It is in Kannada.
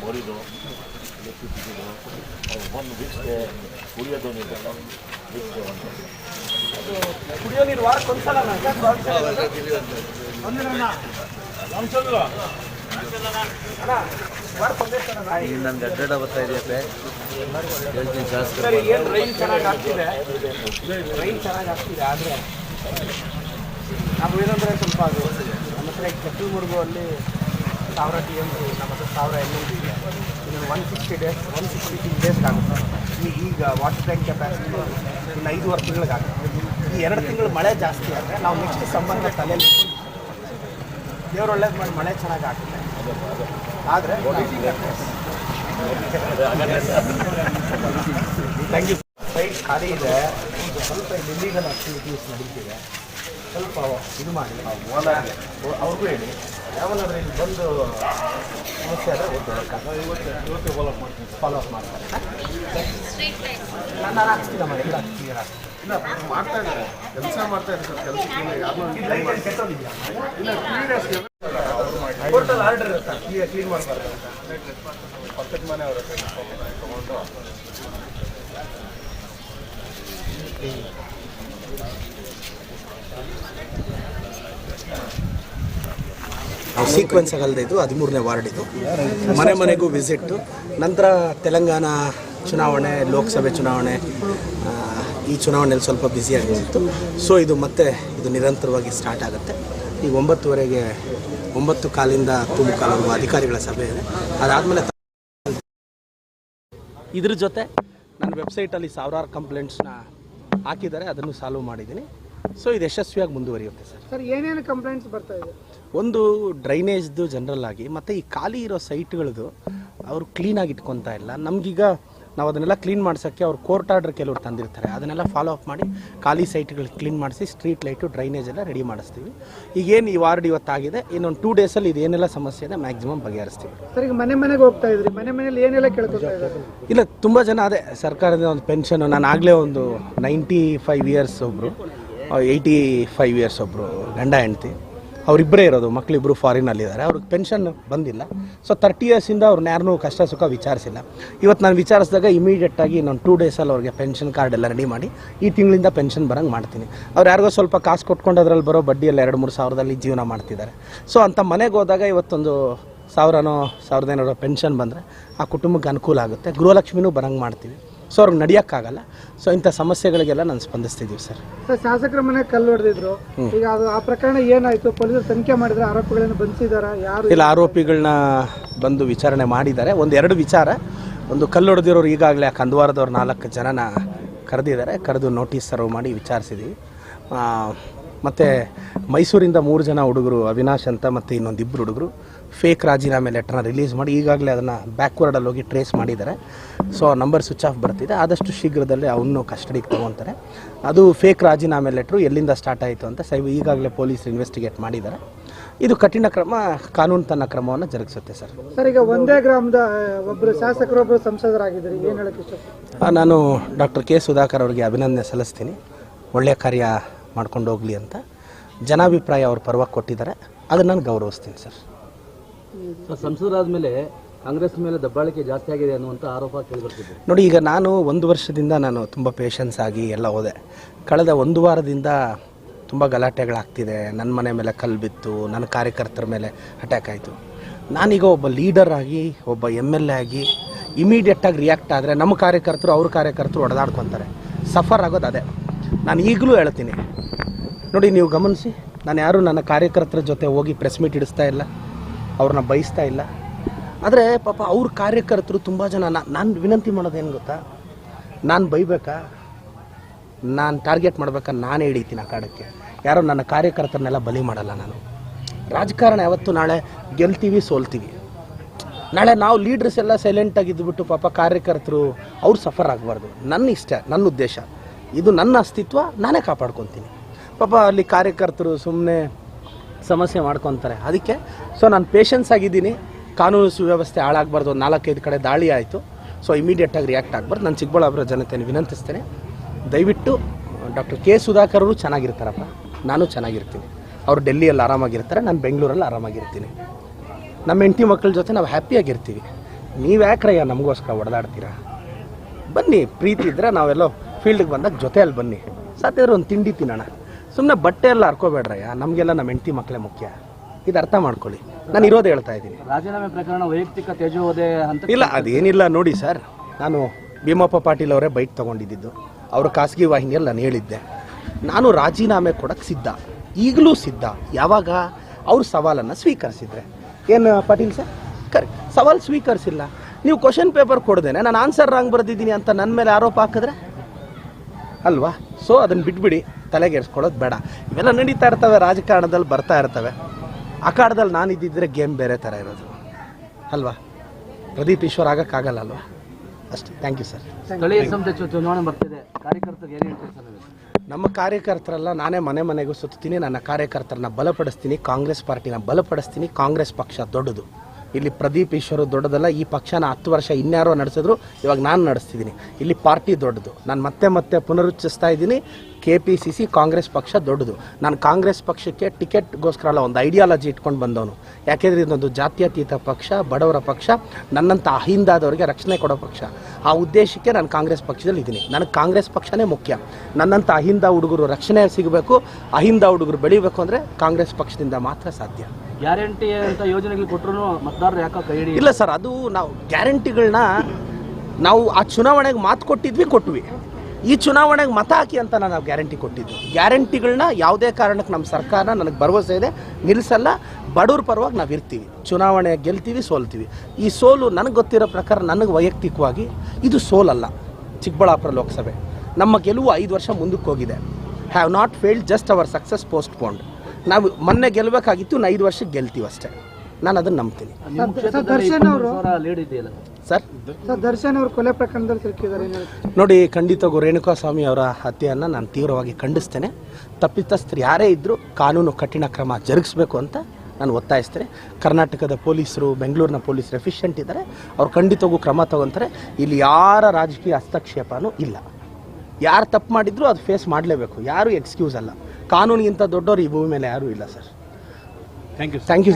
ಮೋರಿದು ಒಂದು ವೀಕ್ಸ್ಗೆ ಕುಡಿಯೋದು ನೀರು ವೀಕ್ಸ್ಗೆ ಒಂದು ಕುಡಿಯೋ ನೀರು ವಾರಕ್ಕೆ ಒಂದ್ಸಲ ಈಗ ನನ್ಗೆ ಅಡ್ಡಾಡ ಬರ್ತಾ ಇದೆಯಪ್ಪ ಹೇಳ್ತೀನಿ ಜಾಸ್ತಿ ಏನು ರೈನ್ ಚೆನ್ನಾಗಿ ಆಗ್ತಿದೆ ರೈನ್ ಚೆನ್ನಾಗಿ ಆಗ್ತಿದೆ ಆದರೆ ನಾವು ಏನಂದರೆ ಸ್ವಲ್ಪ ಅದು, ನಮ್ಮ ಹತ್ರ ಕಟ್ಟಲ್ಮುರ್ಗು ಅಲ್ಲಿ ಸಾವಿರ ಟಿ ಎಂ ನಮ್ಮ ಹತ್ರ ಸಾವಿರ ಎಂ ಎಲ್ ಇದೆ. ಇನ್ನು one sixty days one sixty three days ಆಗುತ್ತೆ. ಈಗ ಈಗ ವಾಟರ್ ಟ್ಯಾಂಕ್ ಕೆಪಾಸಿಟಿ ಇನ್ನು ಐದುವರೆ ತಿಂಗಳಿಗಾಗುತ್ತೆ. ಈ ಎರಡು ತಿಂಗಳು ಮಳೆ ಜಾಸ್ತಿ ಆದರೆ ನಾವು ನೆಕ್ಸ್ಟ್ ಸಂಬಂಧ ತಲೆಯಲ್ಲಿ ದೇವ್ರು ಒಳ್ಳೇದು ಮಾಡಿ ಮಳೆ ಚೆನ್ನಾಗಿ ಆಗುತ್ತೆ ಆದರೆ ಥ್ಯಾಂಕ್ ಯು ಸೈಟ್ ಖಾಲಿ ಇದೆ. ಸ್ವಲ್ಪ ಇಲ್ಲಿಗಲ್ ಆಕ್ಟಿವಿಟೀಸ್ ನಡೀತಿದೆ. ಸ್ವಲ್ಪ ಇದು ಮಾಡಿ. ಅವ್ರಿಗೂ ಹೇಳಿ. ಯಾವನಾದ್ರೂ ಇಲ್ಲಿ ಬಂದು ಸಮಸ್ಯೆ ಆದರೆ ಇವತ್ತು ಫಾಲೋ ಅಪ್ ಮಾಡ್ತಾರೆ ನಾನು ನಾನು ಹಾಕ್ತೀನಮ್ಮ ಎಲ್ಲ ಕ್ಲಿಯರ್ ಇಲ್ಲ ಮಾಡ್ತಾ ಇದ್ದಾರೆ. ಕೆಲಸ ಮಾಡ್ತಾ ಇದ್ದಾರೆ ಕೆಲಸ ಕೋರ್ಟಲ್ಲಿ ಆರ್ಡರ್ ಇರುತ್ತೆ ಕ್ಲಿಯರ್ ಕ್ಲೀನ್ ಮಾಡ್ತಾರೆ. ಪಕ್ಕದ ಮನೆ ಅವರ ತಗೊಂಡು ಸೀಕ್ವೆನ್ಸ್ ಆಗಲ್ದೆ ಇದು ಹದಿಮೂರನೇ ವಾರ್ಡ್ ಇದು. ಮನೆ ಮನೆಗೂ ವಿಸಿಟ್ಟು ನಂತರ ತೆಲಂಗಾಣ ಚುನಾವಣೆ, ಲೋಕಸಭೆ ಚುನಾವಣೆ ಈ ಚುನಾವಣೆಯಲ್ಲಿ ಸ್ವಲ್ಪ ಬ್ಯುಸಿಯಾಗಿತ್ತು ಸೊ ಇದು ಮತ್ತೆ ಇದು ನಿರಂತರವಾಗಿ ಸ್ಟಾರ್ಟ್ ಆಗುತ್ತೆ. ಈಗ ಒಂಬತ್ತುವರೆಗೆ ಒಂಬತ್ತು ಕಾಲಿಂದ ತುಂಬ ಕಾಲವರೆಗೂ ಅಧಿಕಾರಿಗಳ ಸಭೆ ಇದೆ. ಅದಾದಮೇಲೆ ಇದ್ರ ಜೊತೆ ನನ್ನ ವೆಬ್ಸೈಟಲ್ಲಿ ಸಾವಿರಾರು ಕಂಪ್ಲೇಂಟ್ಸ್ನ ಹಾಕಿದ್ದಾರೆ. ಅದನ್ನು ಸಾಲ್ವ್ ಮಾಡಿದ್ದೀನಿ. ಸೊ ಇದು ಯಶಸ್ವಿಯಾಗಿ ಮುಂದುವರಿಯುತ್ತೆ ಸರ್. ಸರ್ ಏನೇನು ಕಂಪ್ಲೇಂಟ್ಸ್ ಬರ್ತಾ ಇದೆ? ಒಂದು ಡ್ರೈನೇಜ್ದು ಜನರಲ್ ಆಗಿ ಮತ್ತು ಈ ಖಾಲಿ ಇರೋ ಸೈಟ್ಗಳದ್ದು ಅವರು ಕ್ಲೀನಾಗಿ ಇಟ್ಕೊತಾ ಇಲ್ಲ. ನಮಗೀಗ ನಾವು ಅದನ್ನೆಲ್ಲ ಕ್ಲೀನ್ ಮಾಡ್ಸೋಕ್ಕೆ ಅವ್ರು ಕೋರ್ಟ್ ಆರ್ಡರ್ ಕೆಲವರು ತಂದಿರ್ತಾರೆ. ಅದನ್ನೆಲ್ಲ ಫಾಲೋ ಅಪ್ ಮಾಡಿ ಖಾಲಿ ಸೈಟ್ಗಳು ಕ್ಲೀನ್ ಮಾಡಿಸಿ ಸ್ಟ್ರೀಟ್ ಲೈಟು ಡ್ರೈನೇಜ್ ಎಲ್ಲ ರೆಡಿ ಮಾಡಿಸ್ತೀವಿ. ಈಗೇನು ಈ ವಾರ್ಡ್ ಇವತ್ತಾಗಿದೆ ಇನ್ನೊಂದು ಟೂ ಡೇಸಲ್ಲಿ ಇದೇನೆಲ್ಲ ಸಮಸ್ಯೆ ಇದೆ ಮ್ಯಾಕ್ಸಿಮಮ್ ಬಗೆಹರಿಸ್ತೀವಿ. ಸರ್ ಈಗ ಮನೆ ಮನೆಗೆ ಹೋಗ್ತಾ ಇದ್ರಿ. ಮನೆ ಮನೇಲಿ ಏನೆಲ್ಲ ಕೇಳ್ಕೊತಾ ಇಲ್ಲ ತುಂಬ ಜನ ಅದೇ ಸರ್ಕಾರದ ಒಂದು ಪೆನ್ಷನ್ ನಾನು ಆಗಲೇ ಒಂದು ನೈಂಟಿ ಫೈವ್ ಇಯರ್ಸ್ ಒಬ್ಬರು ಏಯ್ಟಿ ಫೈವ್ ಇಯರ್ಸ್ ಒಬ್ಬರು ಗಂಡ ಹೆಂಡ್ತಿ. ಅವರಿಬ್ಬರೇ ಇರೋದು ಮಕ್ಕಳಿಬ್ಬರು ಫಾರಿನಲ್ಲಿದ್ದಾರೆ ಅವ್ರಿಗೆ ಪೆನ್ಷನ್ ಬಂದಿಲ್ಲ. ಸೊ ತರ್ಟಿ ಇಯರ್ಸಿಂದ ಅವ್ರನ್ನ ಯಾರನ್ನೂ ಕಷ್ಟ ಸುಖ ವಿಚಾರಿಸಿಲ್ಲ. ಇವತ್ತು ನಾನು ವಿಚಾರಿಸಿದಾಗ ಇಮಿಡಿಯೇಟಾಗಿ ನಾನು ಟೂ ಡೇಸಲ್ಲಿ ಅವ್ರಿಗೆ ಪೆನ್ಷನ್ ಕಾರ್ಡ್ ಎಲ್ಲ ರೆಡಿ ಮಾಡಿ, ಈ ತಿಂಗಳಿಂದ ಪೆನ್ಷನ್ ಬರೋಂಗೆ ಮಾಡ್ತೀನಿ. ಅವ್ರು ಯಾರಿಗೋ ಸ್ವಲ್ಪ ಕಾಸು ಕೊಟ್ಕೊಂಡು ಅದರಲ್ಲಿ ಬರೋ ಬಡ್ಡಿಯಲ್ಲಿ ಎರಡು, ಮೂರು ಸಾವಿರದಲ್ಲಿ ಜೀವನ ಮಾಡ್ತಿದ್ದಾರೆ. ಸೊ ಅಂಥ ಮನೆಗೆ ಹೋದಾಗ ಇವತ್ತೊಂದು ಸಾವಿರನೋ, ಸಾವಿರದ ಐನೂರು ಪೆನ್ಷನ್ ಬಂದರೆ ಆ ಕುಟುಂಬಕ್ಕೆ ಅನುಕೂಲ ಆಗುತ್ತೆ. ಗೃಹಲಕ್ಷ್ಮಿನೂ ಬರಂಗೆ ಮಾಡ್ತೀವಿ. ಸೊ ಅವ್ರಿಗೆ ನಡೆಯೋಕ್ಕಾಗಲ್ಲ. ಸೊ ಇಂಥ ಸಮಸ್ಯೆಗಳಿಗೆಲ್ಲ ನಾನು ಸ್ಪಂದಿಸ್ತಿದ್ದೀವಿ ಸರ್. ಸರ್ ಶಾಸಕರ ಮನೆ ಕಲ್ಲು ಹೊಡೆದಿದ್ರು. ಈಗ ಅದು ಆ ಪ್ರಕರಣ ಏನಾಯಿತು? ಪೊಲೀಸರು ತನಿಖೆ ಮಾಡಿದ್ರೆ ಆರೋಪಿಗಳನ್ನು ಬಂಧಿಸಿದಾರ ಯಾರು? ಇಲ್ಲ ಆರೋಪಿಗಳನ್ನ ಬಂದು ವಿಚಾರಣೆ ಮಾಡಿದ್ದಾರೆ. ಒಂದು ಎರಡು ವಿಚಾರ. ಒಂದು ಕಲ್ಲು ಹೊಡೆದಿರೋರು ಈಗಾಗಲೇ ಆ ಕಂದವಾರದವ್ರು ನಾಲ್ಕು ಜನನ ಕರೆದಿದ್ದಾರೆ. ಕರೆದು ನೋಟಿಸ್ ಸರ್ವ್ ಮಾಡಿ ವಿಚಾರಿಸಿದ್ದೀವಿ ಮತ್ತು ಮೈಸೂರಿಂದ ಮೂರು ಜನ ಹುಡುಗರು ಅವಿನಾಶ್ ಅಂತ ಮತ್ತು ಇನ್ನೊಂದು ಇಬ್ಬರು ಹುಡುಗರು ಫೇಕ್ ರಾಜೀನಾಮೆ ಲೆಟರ್ನ ರಿಲೀಸ್ ಮಾಡಿ ಈಗಾಗಲೇ ಅದನ್ನು ಬ್ಯಾಕ್ವರ್ಡಲ್ಲಿ ಹೋಗಿ ಟ್ರೇಸ್ ಮಾಡಿದ್ದಾರೆ. ಸೊ ನಂಬರ್ ಸ್ವಿಚ್ ಆಫ್ ಬರ್ತಿದೆ. ಆದಷ್ಟು ಶೀಘ್ರದಲ್ಲೇ ಅವನು ಕಸ್ಟಡಿಗೆ ತೊಗೊತಾರೆ. ಅದು ಫೇಕ್ ರಾಜೀನಾಮೆ ಲೆಟ್ರು ಎಲ್ಲಿಂದ ಸ್ಟಾರ್ಟ್ ಆಯಿತು ಅಂತ ಸೈ ಈಗಾಗಲೇ ಪೊಲೀಸ್ ಇನ್ವೆಸ್ಟಿಗೇಟ್ ಮಾಡಿದ್ದಾರೆ. ಇದು ಕಠಿಣ ಕ್ರಮ ಕಾನೂನು ತನ್ನ ಕ್ರಮವನ್ನು ಜರುಗಿಸುತ್ತೆ ಸರ್. ಸರ್ ಈಗ ಒಂದೇ ಗ್ರಾಮದ ಒಬ್ಬರು ಶಾಸಕರೊಬ್ಬರು ಸಂಸದರಾಗಿದ್ದಾರೆ. ಏನು ಹೇಳಕ್ಕೆ ನಾನು ಡಾಕ್ಟರ್ ಕೆ ಸುಧಾಕರ್ ಅವರಿಗೆ ಅಭಿನಂದನೆ ಸಲ್ಲಿಸ್ತೀನಿ. ಒಳ್ಳೆಯ ಕಾರ್ಯ ಮಾಡ್ಕೊಂಡು ಹೋಗಲಿ ಅಂತ ಜನಾಭಿಪ್ರಾಯ ಅವ್ರ ಪರವಾಗಿ ಕೊಟ್ಟಿದ್ದಾರೆ. ಅದನ್ನು ನಾನು ಗೌರವಿಸ್ತೀನಿ ಸರ್. ಸರ್ ಸಂಸದರಾದ್ಮೇಲೆ ಕಾಂಗ್ರೆಸ್ ಮೇಲೆ ದಬ್ಬಾಳಿಕೆ ಜಾಸ್ತಿ ಆಗಿದೆ ಅನ್ನುವಂಥ ಆರೋಪ ಕೇಳಿಬರ್ತಿದೆ. ನೋಡಿ ಈಗ ನಾನು ಒಂದು ವರ್ಷದಿಂದ ನಾನು ತುಂಬ ಪೇಷನ್ಸ್ ಆಗಿ ಎಲ್ಲ ಹೋದೆ. ಕಳೆದ ಒಂದು ವಾರದಿಂದ ತುಂಬ ಗಲಾಟೆಗಳಾಗ್ತಿದೆ. ನನ್ನ ಮನೆ ಮೇಲೆ ಕಲ್ಲು ಬಿತ್ತು ನನ್ನ ಕಾರ್ಯಕರ್ತರ ಮೇಲೆ ಅಟ್ಯಾಕ್ ಆಯಿತು. ನಾನೀಗ ಒಬ್ಬ ಲೀಡರ್ ಆಗಿ ಒಬ್ಬ ಎಂ ಎಲ್ ಎ ಆಗಿ ಇಮಿಡಿಯೇಟಾಗಿ ರಿಯಾಕ್ಟ್ ಆದರೆ ನಮ್ಮ ಕಾರ್ಯಕರ್ತರು ಅವ್ರ ಕಾರ್ಯಕರ್ತರು ಹೊಡೆದಾಡ್ಕೊತಾರೆ ಸಫರ್ ಆಗೋದು ಅದೇ. ನಾನು ಈಗಲೂ ಹೇಳ್ತೀನಿ ನೋಡಿ, ನೀವು ಗಮನಿಸಿ, ನಾನು ಯಾರು ನನ್ನ ಕಾರ್ಯಕರ್ತರ ಜೊತೆ ಹೋಗಿ ಪ್ರೆಸ್ ಮೀಟ್ ಇಡಿಸ್ತಾ ಇಲ್ಲ. ಅವ್ರನ್ನ ಬಯಸ್ತಾ ಇಲ್ಲ. ಆದರೆ ಪಾಪ ಅವ್ರ ಕಾರ್ಯಕರ್ತರು ತುಂಬ ಜನ ನಾನು ವಿನಂತಿ ಮಾಡೋದೇನು ಗೊತ್ತಾ? ನಾನು ಬೈಬೇಕಾ? ನಾನು ಟಾರ್ಗೆಟ್ ಮಾಡ್ಬೇಕಾ? ನಾನೇ ಹಿಡಿತೀನಿ ಆ ಕಾಡಕ್ಕೆ. ಯಾರೋ ನನ್ನ ಕಾರ್ಯಕರ್ತರನ್ನೆಲ್ಲ ಬಲಿ ಮಾಡಲ್ಲ ನಾನು. ರಾಜಕಾರಣ ಯಾವತ್ತು ನಾಳೆ ಗೆಲ್ತೀವಿ, ಸೋಲ್ತೀವಿ. ನಾಳೆ ನಾವು ಲೀಡರ್ಸ್ ಎಲ್ಲ ಸೈಲೆಂಟ್ ಆಗಿದ್ದುಬಿಟ್ಟು ಪಾಪ ಕಾರ್ಯಕರ್ತರು ಅವ್ರು ಸಫರ್ ಆಗಬಾರ್ದು. ನನ್ನ ಇಷ್ಟ, ನನ್ನ ಉದ್ದೇಶ. ಇದು ನನ್ನ ಅಸ್ತಿತ್ವ, ನಾನೇ ಕಾಪಾಡ್ಕೊತೀನಿ. ಪಾಪ ಅಲ್ಲಿ ಕಾರ್ಯಕರ್ತರು ಸುಮ್ಮನೆ ಸಮಸ್ಯೆ ಮಾಡ್ಕೊತಾರೆ. ಅದಕ್ಕೆ ಸೊ ನಾನು ಪೇಷನ್ಸ್ ಆಗಿದ್ದೀನಿ. ಕಾನೂನು ಸುವ್ಯವಸ್ಥೆ ಹಾಳಾಗಬಾರ್ದು ಒಂದು ನಾಲ್ಕೈದು ಕಡೆ ದಾಳಿ ಆಯಿತು. ಸೊ ಇಮಿಡಿಯೇಟಾಗಿ ರಿಯಾಕ್ಟ್ ಆಗಬಾರ್ದು. ನಾನು ಚಿಕ್ಕಬಳ್ಳಾಪುರ ಜನತೆಯನ್ನು ವಿನಂತಿಸ್ತೇನೆ. ದಯವಿಟ್ಟು, ಡಾಕ್ಟರ್ ಕೆ ಸುಧಾಕರ್ ಅವರು ಚೆನ್ನಾಗಿರ್ತಾರಪ್ಪ. ನಾನು ಚೆನ್ನಾಗಿರ್ತೀನಿ. ಅವರು ಡೆಲ್ಲಿಯಲ್ಲಿ ಆರಾಮಾಗಿರ್ತಾರೆ. ನಾನು ಬೆಂಗಳೂರಲ್ಲಿ ಆರಾಮಾಗಿರ್ತೀನಿ. ನಮ್ಮ ಹೆಂಡತಿ ಮಕ್ಕಳ ಜೊತೆ ನಾವು ಹ್ಯಾಪಿಯಾಗಿರ್ತೀವಿ ನೀವು ಯಾಕ್ರಯ್ಯ ನಮಗೋಸ್ಕರ ಹೊಡೆದಾಡ್ತೀರಾ ಬನ್ನಿ, ಪ್ರೀತಿ ಇದ್ದರೆ ನಾವೆಲ್ಲೋ ಫೀಲ್ಡಿಗೆ ಬಂದಾಗ ಜೊತೆಯಲ್ಲಿ ಬನ್ನಿ. ಸಾಧ್ಯ ಒಂದು ತಿಂಡಿ ತಿನ್ನೋಣ. ಸುಮ್ಮನೆ ಬಟ್ಟೆ ಎಲ್ಲ ಹರ್ಕೋಬೇಡ್ರಯ್ಯ. ನಮಗೆಲ್ಲ ನಮ್ಮ ಹೆಂಡತಿ ಮಕ್ಕಳೇ ಮುಖ್ಯ. ಇದು ಅರ್ಥ ಮಾಡ್ಕೊಳ್ಳಿ. ನಾನು ಇರೋದು ಹೇಳ್ತಾ ಇದ್ದೀನಿ. ರಾಜೀನಾಮೆ ಪ್ರಕರಣ ವೈಯಕ್ತಿಕ ತೇಜೋದೆ ಅಂತ ಇಲ್ಲ ಅದೇನಿಲ್ಲ ನೋಡಿ ಸರ್. ನಾನು ಭೀಮಪ್ಪ ಪಾಟೀಲ್ ಅವರೇ ಬೈಕ್ ತೊಗೊಂಡಿದ್ದು ಅವರು ಖಾಸಗಿ ವಾಹಿನಿಯಲ್ಲಿ ನಾನು ಹೇಳಿದ್ದೆ. ನಾನು ರಾಜೀನಾಮೆ ಕೊಡಕ್ಕೆ ಸಿದ್ಧ. ಈಗಲೂ ಸಿದ್ಧ. ಯಾವಾಗ? ಅವ್ರ ಸವಾಲನ್ನು ಸ್ವೀಕರಿಸಿದ್ರೆ. ಏನು ಪಾಟೀಲ್ ಸರ್? ಕರೆಕ್ಟ್ ಸವಾಲು ಸ್ವೀಕರಿಸಿಲ್ಲ. ನೀವು ಕ್ವಶನ್ ಪೇಪರ್ ಕೊಡ್ದೇನೆ. ನಾನು ಆನ್ಸರ್ ರಾಂಗ್ ಬರೆದಿದ್ದೀನಿ ಅಂತ ನನ್ನ ಮೇಲೆ ಆರೋಪ ಹಾಕಿದ್ರೆ? ಅಲ್ವಾ? ಸೊ ಅದನ್ನು ಬಿಟ್ಬಿಡಿ. ತಲೆಗೆಡ್ಸ್ಕೊಳ್ಳೋದು ಬೇಡ. ಇವೆಲ್ಲ ನಡೀತಾ ಇರ್ತವೆ ರಾಜಕಾರಣದಲ್ಲಿ ಬರ್ತಾ ಇರ್ತವೆ. ಆ ಕಾಲದಲ್ಲಿ ನಾನು ಇದ್ದಿದ್ರೆ ಗೇಮ್ ಬೇರೆ ಥರ ಇರೋದು. ಅಲ್ವಾ? ಪ್ರದೀಪ್ ಈಶ್ವರ್ ಆಗೋಕ್ಕಾಗಲ್ಲ ಅಲ್ವಾ? ಅಷ್ಟೇ. ಥ್ಯಾಂಕ್ ಯು ಸರ್ ಸ್ಥಳೀಯ ಸಂಸ್ಥೆ ಚು- ಚುನಾವಣೆ ಬರ್ತಿದೆ. ಕಾರ್ಯಕರ್ತರಿಗೆ ಏನು ಹೇಳ್ತೀರಿ ನಮ್ಮ ಕಾರ್ಯಕರ್ತರೆಲ್ಲ ನಾನೇ ಮನೆ ಮನೆಗೂ ಸುತ್ತೀನಿ ನನ್ನ ಕಾರ್ಯಕರ್ತರನ್ನ ಬಲಪಡಿಸ್ತೀನಿ ಕಾಂಗ್ರೆಸ್ ಪಾರ್ಟಿನ ಬಲಪಡಿಸ್ತೀನಿ ಕಾಂಗ್ರೆಸ್ ಪಕ್ಷ ದೊಡ್ಡದು. ಇಲ್ಲಿ ಪ್ರದೀಪ್ ಈಶ್ವರ್ ದೊಡ್ಡದಲ್ಲ, ಈ ಪಕ್ಷನ ಹತ್ತು ವರ್ಷ ಇನ್ಯಾರೋ ನಡೆಸಿದ್ರು, ಇವಾಗ ನಾನು ನಡೆಸ್ತಿದ್ದೀನಿ ಇಲ್ಲಿ ಪಾರ್ಟಿ ದೊಡ್ಡದು. ನಾನು ಮತ್ತೆ ಮತ್ತೆ ಪುನರುಚ್ಚರಿಸ್ತಾ ಇದ್ದೀನಿ. K P C C Congress ಪಕ್ಷ ದೊಡ್ಡದು. ನಾನು ಕಾಂಗ್ರೆಸ್ ಪಕ್ಷಕ್ಕೆ ಟಿಕೆಟ್ಗೋಸ್ಕರ ಅಲ್ಲ ಒಂದು ಐಡಿಯಾಲಜಿ ಇಟ್ಕೊಂಡು ಬಂದವನು. ಯಾಕೆಂದರೆ ಇದೊಂದು ಜಾತ್ಯತೀತ ಪಕ್ಷ, ಬಡವರ ಪಕ್ಷ ನನ್ನಂಥ ಅಹಿಂದಾದವರಿಗೆ ರಕ್ಷಣೆ ಕೊಡೋ ಪಕ್ಷ. ಆ ಉದ್ದೇಶಕ್ಕೆ ನಾನು ಕಾಂಗ್ರೆಸ್ ಪಕ್ಷದಲ್ಲಿ ಇದ್ದೀನಿ. ನನಗೆ ಕಾಂಗ್ರೆಸ್ ಪಕ್ಷನೇ ಮುಖ್ಯ. ನನ್ನಂಥ ಅಹಿಂದ ಹುಡುಗರು ರಕ್ಷಣೆ ಸಿಗಬೇಕು, ಅಹಿಂದ ಹುಡುಗರು ಬೆಳಿಬೇಕು ಅಂದರೆ ಕಾಂಗ್ರೆಸ್ ಪಕ್ಷದಿಂದ ಮಾತ್ರ ಸಾಧ್ಯ. ಗ್ಯಾರಂಟಿ ಅಂತ ಯೋಜನೆಗಳು ಕೊಟ್ಟರು ಮತದಾರರು ಯಾಕೆ ಕೈ ಇಲ್ಲ ಸರ್, ಅದು ನಾವು ಗ್ಯಾರಂಟಿಗಳನ್ನ ನಾವು ಆ ಚುನಾವಣೆಗೆ ಮಾತು ಕೊಟ್ಟಿದ್ವಿ, ಕೊಟ್ವಿ. ಈ ಚುನಾವಣೆಗೆ ಮತ ಹಾಕಿ ಅಂತ ನಾವು ಗ್ಯಾರಂಟಿ ಕೊಟ್ಟಿದ್ವಿ. ಗ್ಯಾರಂಟಿಗಳನ್ನ ಯಾವುದೇ ಕಾರಣಕ್ಕೆ ನಮ್ಮ ಸರ್ಕಾರ ನನಗೆ ಭರವಸೆ ಇದೆ, ನಿಲ್ಲಿಸಲ್ಲ. ಬಡವ್ರ ಪರವಾಗಿ ನಾವು ಇರ್ತೀವಿ. ಚುನಾವಣೆ ಗೆಲ್ತೀವಿ, ಸೋಲ್ತೀವಿ. ಈ ಸೋಲು ನನಗೆ ಗೊತ್ತಿರೋ ಪ್ರಕಾರ ನನಗೆ ವೈಯಕ್ತಿಕವಾಗಿ ಇದು ಸೋಲಲ್ಲ, ಚಿಕ್ಕಬಳ್ಳಾಪುರ ಲೋಕಸಭೆ. ನಮ್ಮ ಗೆಲುವು ಐದು ವರ್ಷ ಮುಂದಕ್ಕೆ ಹೋಗಿದೆ. Have not failed just our success postponed ನಾವು ಮೊನ್ನೆ ಗೆಲ್ಲಬೇಕಾಗಿತ್ತು ನಾ ಐದು ವರ್ಷಕ್ಕೆ ಗೆಲ್ತೀವಿ ಅಷ್ಟೇ. ನಾನು ಅದನ್ನು ನಂಬ್ತೀನಿ. ದರ್ಶನ್ ಅವರು- ಸರ್? ದರ್ಶನ್ ಅವರು ಕೊಲೆ ಪ್ರಕರಣದಲ್ಲಿ ಸಿಕ್ಕಿದ್ದಾರೆ ನೋಡಿ ಖಂಡಿತವಾಗೂ ರೇಣುಕಾಸ್ವಾಮಿ ಅವರ ಹತ್ಯೆಯನ್ನು ನಾನು ತೀವ್ರವಾಗಿ ಖಂಡಿಸ್ತೇನೆ. ತಪ್ಪಿತಸ್ಥರು ಯಾರೇ ಇದ್ದರೂ ಕಾನೂನು ಕಠಿಣ ಕ್ರಮ ಜರುಗಿಸಬೇಕು ಅಂತ ನಾನು ಒತ್ತಾಯಿಸ್ತೇನೆ. ಕರ್ನಾಟಕದ ಪೊಲೀಸರು ಬೆಂಗಳೂರಿನ ಪೊಲೀಸರು ಎಫಿಷಿಯೆಂಟ್ ಇದ್ದಾರೆ. ಅವ್ರು ಖಂಡಿತವಾಗೂ ಕ್ರಮ ತಗೊತಾರೆ. ಇಲ್ಲಿ ಯಾರ ರಾಜಕೀಯ ಹಸ್ತಕ್ಷೇಪನೂ ಇಲ್ಲ. ಯಾರು ತಪ್ಪು ಮಾಡಿದ್ರು ಅದು ಫೇಸ್ ಮಾಡಲೇಬೇಕು. ಯಾರು ಎಕ್ಸ್ಕ್ಯೂಸ್ ಅಲ್ಲ. ಕಾನೂನಿಗಿಂತ ದೊಡ್ಡವರು ಈ ಭೂಮಿ ಮೇಲೆ ಯಾರೂ ಇಲ್ಲ sir. Thank you thank you